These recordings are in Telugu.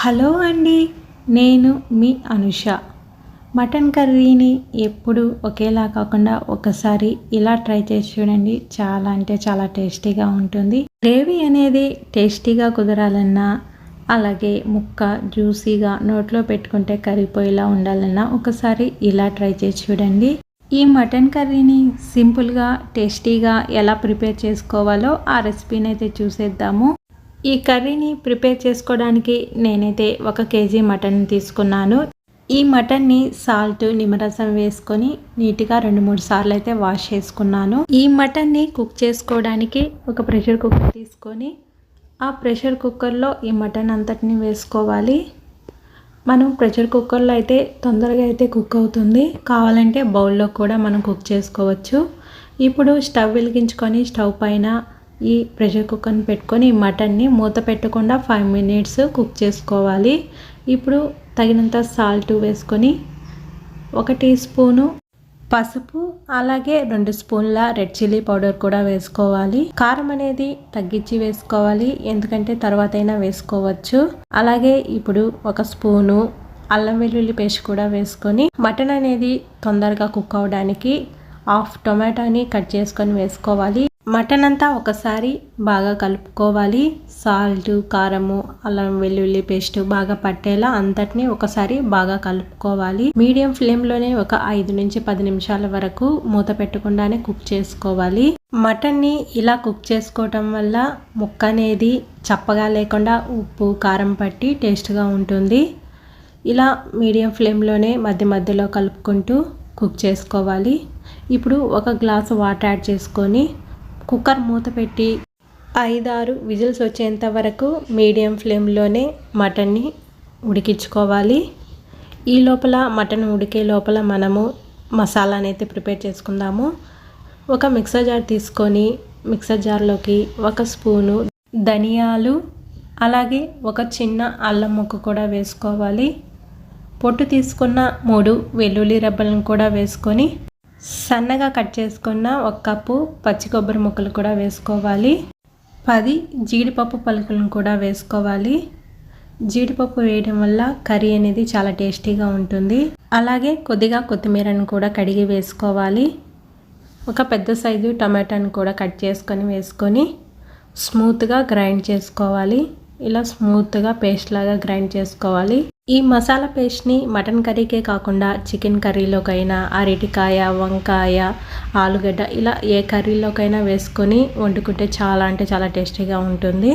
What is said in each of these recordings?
హలో అండి నేను మీ అనుష. మటన్ కర్రీని ఎప్పుడు ఒకేలా కాకుండా ఒకసారి ఇలా ట్రై చేసి చూడండి. చాలా అంటే చాలా టేస్టీగా ఉంటుంది. గ్రేవీ అనేది టేస్టీగా కుదరాలన్నా అలాగే ముక్క జ్యూసీగా నోట్లో పెట్టుకుంటే కరిగిపోయేలా ఉండాలన్నా ఒకసారి ఇలా ట్రై చేసి చూడండి. ఈ మటన్ కర్రీని సింపుల్గా టేస్టీగా ఎలా ప్రిపేర్ చేసుకోవాలో ఆ రెసిపీని అయితే చూసేద్దాము. ఈ కర్రీని ప్రిపేర్ చేసుకోవడానికి నేనైతే ఒక కేజీ మటన్ తీసుకున్నాను. ఈ మటన్ని సాల్ట్ నిమ్మరసం వేసుకొని నీట్గా రెండు మూడు సార్లు అయితే వాష్ చేసుకున్నాను. ఈ మటన్ని కుక్ చేసుకోవడానికి ఒక ప్రెషర్ కుక్కర్ తీసుకొని ఆ ప్రెషర్ కుక్కర్లో ఈ మటన్ అంతటిని వేసుకోవాలి. మనం ప్రెషర్ కుక్కర్లో అయితే తొందరగా అయితే కుక్ అవుతుంది. కావాలంటే బౌల్లో కూడా మనం కుక్ చేసుకోవచ్చు. ఇప్పుడు స్టవ్ వెలిగించుకొని స్టవ్ పైన ఈ ప్రెషర్ కుక్కర్ని పెట్టుకొని మటన్ని మూత పెట్టకుండా ఫైవ్ మినిట్స్ కుక్ చేసుకోవాలి. ఇప్పుడు తగినంత సాల్ట్ వేసుకొని ఒక టీ స్పూను పసుపు అలాగే రెండు స్పూన్ల రెడ్ చిల్లీ పౌడర్ కూడా వేసుకోవాలి. కారం అనేది తగ్గించి వేసుకోవాలి ఎందుకంటే తర్వాత అయినా వేసుకోవచ్చు. అలాగే ఇప్పుడు ఒక స్పూను అల్లం వెల్లుల్లి పేస్ట్ కూడా వేసుకొని మటన్ అనేది తొందరగా కుక్ అవడానికి హాఫ్ టొమాటోని కట్ చేసుకొని వేసుకోవాలి. మటన్ అంతా ఒకసారి బాగా కలుపుకోవాలి. సాల్ట్ కారము అల్లం వెల్లుల్లి పేస్ట్ బాగా పట్టేలా అంతటిని ఒకసారి బాగా కలుపుకోవాలి. మీడియం ఫ్లేమ్లోనే ఒక ఐదు నుంచి పది నిమిషాల వరకు మూత పెట్టకుండానే కుక్ చేసుకోవాలి. మటన్ని ఇలా కుక్ చేసుకోవటం వల్ల ముక్క అనేది చప్పగా లేకుండా ఉప్పు కారం పట్టి టేస్ట్గా ఉంటుంది. ఇలా మీడియం ఫ్లేమ్లోనే మధ్య మధ్యలో కలుపుకుంటూ కుక్ చేసుకోవాలి. ఇప్పుడు ఒక గ్లాసు వాటర్ యాడ్ చేసుకొని కుక్కర్ మూత పెట్టి ఐదారు విజిల్స్ వచ్చేంత వరకు మీడియం ఫ్లేమ్లోనే మటన్ని ఉడికించుకోవాలి. ఈ లోపల మటన్ ఉడికే లోపల మనము మసాలా అనేది ప్రిపేర్ చేసుకుందాము. ఒక మిక్సర్ జార్ తీసుకొని మిక్సర్ జార్లోకి ఒక స్పూను ధనియాలు అలాగే ఒక చిన్న అల్లం ముక్క కూడా వేసుకోవాలి. పొట్టు తీసుకున్న మూడు వెల్లుల్లి రెబ్బలను కూడా వేసుకొని సన్నగా కట్ చేసుకున్న ఒక కప్పు పచ్చి కొబ్బరి ముక్కలు కూడా వేసుకోవాలి. పది జీడిపప్పు పలుకులను కూడా వేసుకోవాలి. జీడిపప్పు వేయడం వల్ల కర్రీ అనేది చాలా టేస్టీగా ఉంటుంది. అలాగే కొద్దిగా కొత్తిమీరను కూడా కడిగి వేసుకోవాలి. ఒక పెద్ద సైజు టమాటాను కూడా కట్ చేసుకొని వేసుకొని స్మూత్గా గ్రైండ్ చేసుకోవాలి. ఇలా స్మూత్గా పేస్ట్ లాగా గ్రైండ్ చేసుకోవాలి. ఈ మసాలా పేస్ట్ని మటన్ కర్రీకే కాకుండా చికెన్ కర్రీలోకైనా అరటికాయ వంకాయ ఆలుగడ్డ ఇలా ఏ కర్రీలోకైనా వేసుకొని వండుకుంటే చాలా అంటే చాలా టేస్టీగా ఉంటుంది.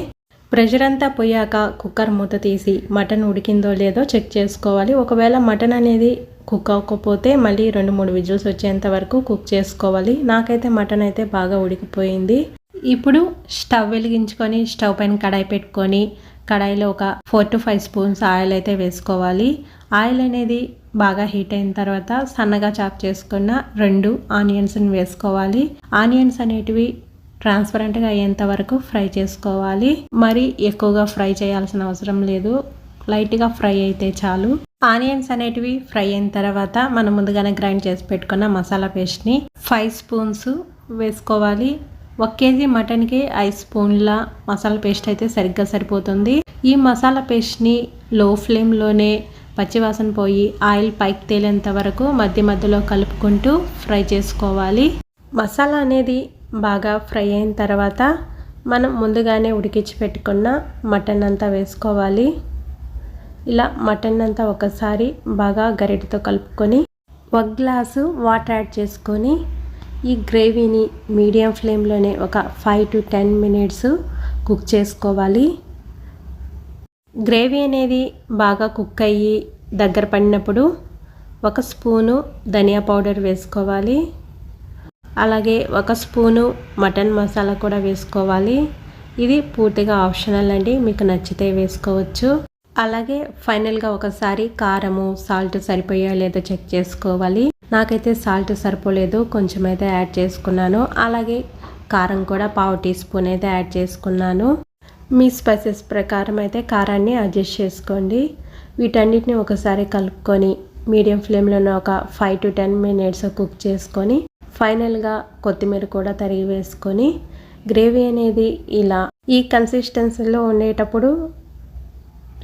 ప్రెషర్ అంతా పోయాక కుక్కర్ మూత తీసి మటన్ ఉడికిందో లేదో చెక్ చేసుకోవాలి. ఒకవేళ మటన్ అనేది కుక్ అవ్వకపోతే మళ్ళీ రెండు మూడు విజిల్స్ వచ్చేంత వరకు కుక్ చేసుకోవాలి. నాకైతే మటన్ అయితే బాగా ఉడికిపోయింది. ఇప్పుడు స్టవ్ వెలిగించుకొని స్టవ్ పైన కడాయి పెట్టుకొని కడాయిలో ఒక four to five spoons oil అయితే వేసుకోవాలి. ఆయిల్ అనేది బాగా హీట్ అయిన తర్వాత సన్నగా చాప్ చేసుకున్న రెండు ఆనియన్స్ని వేసుకోవాలి. ఆనియన్స్ అనేటివి ట్రాన్స్పరెంట్గా అయ్యేంత వరకు ఫ్రై చేసుకోవాలి. మరి ఎక్కువగా ఫ్రై చేయాల్సిన అవసరం లేదు. లైట్గా ఫ్రై అయితే చాలు. ఆనియన్స్ అనేటివి ఫ్రై అయిన తర్వాత మనం ముందుగానే గ్రైండ్ చేసి పెట్టుకున్న మసాలా పేస్ట్ని ఫైవ్ స్పూన్స్ వేసుకోవాలి. ఒక కేజీ మటన్కి ఐదు స్పూన్ల మసాలా పేస్ట్ అయితే సరిగ్గా సరిపోతుంది. ఈ మసాలా పేస్ట్ని లో ఫ్లేమ్లోనే పచ్చివాసన పోయి ఆయిల్ పైకి తేలేంత వరకు మధ్య మధ్యలో కలుపుకుంటూ ఫ్రై చేసుకోవాలి. మసాలా అనేది బాగా ఫ్రై అయిన తర్వాత మనం ముందుగానే ఉడికించి పెట్టుకున్న మటన్ అంతా వేసుకోవాలి. ఇలా మటన్ అంతా ఒకసారి బాగా గరిటతో కలుపుకొని ఒక గ్లాసు వాటర్ యాడ్ చేసుకొని ఈ గ్రేవీని మీడియం ఫ్లేమ్లోనే ఒక five to ten minutes cook చేసుకోవాలి. గ్రేవీ అనేది బాగా కుక్ అయ్యి దగ్గర పడినప్పుడు ఒక స్పూను ధనియా పౌడర్ వేసుకోవాలి. అలాగే ఒక స్పూను మటన్ మసాలా కూడా వేసుకోవాలి. ఇది పూర్తిగా ఆప్షనల్ అండి మీకు నచ్చితే వేసుకోవచ్చు. అలాగే ఫైనల్గా ఒకసారి కారము సాల్ట్ సరిపోయా లేదో చెక్ చేసుకోవాలి. నాకైతే సాల్ట్ సరిపోలేదు కొంచెం అయితే యాడ్ చేసుకున్నాను. అలాగే కారం కూడా పావు టీ స్పూన్ అయితే యాడ్ చేసుకున్నాను. మీ స్పైసెస్ ప్రకారం అయితే కారాన్ని అడ్జస్ట్ చేసుకోండి. వీటన్నిటిని ఒకసారి కలుపుకొని మీడియం ఫ్లేమ్లోనే ఒక five to ten minutes cook చేసుకొని ఫైనల్గా కొత్తిమీర కూడా తరిగి వేసుకొని గ్రేవీ అనేది ఇలా ఈ కన్సిస్టెన్సీలో ఉండేటప్పుడు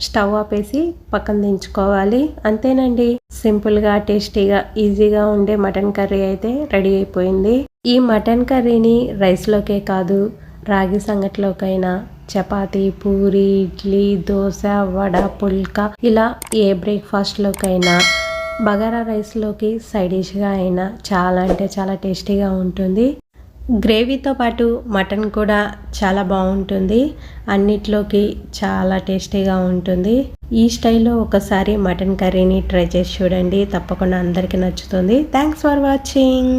స్టవ్ ఆపేసి పక్కన దించుకోవాలి. అంతేనండి. సింపుల్గా టేస్టీగా ఈజీగా ఉండే మటన్ కర్రీ అయితే రెడీ అయిపోయింది. ఈ మటన్ కర్రీని రైస్లోకే కాదు రాగి సంగటిలోకైనా చపాతీ పూరి ఇడ్లీ దోశ వడ పుల్కా ఇలా ఏ బ్రేక్ఫాస్ట్లోకైనా బగారా రైస్లోకి సైడ్ డిష్గా అయినా చాలా అంటే చాలా టేస్టీగా ఉంటుంది. గ్రేవీతో పాటు మటన్ కూడా చాలా బాగుంటుంది. అన్నిట్లోకి చాలా టేస్టీగా ఉంటుంది. ఈ స్టైల్లో ఒకసారి మటన్ కర్రీని ట్రై చేసి చూడండి. తప్పకుండా అందరికీ నచ్చుతుంది. Thanks for watching.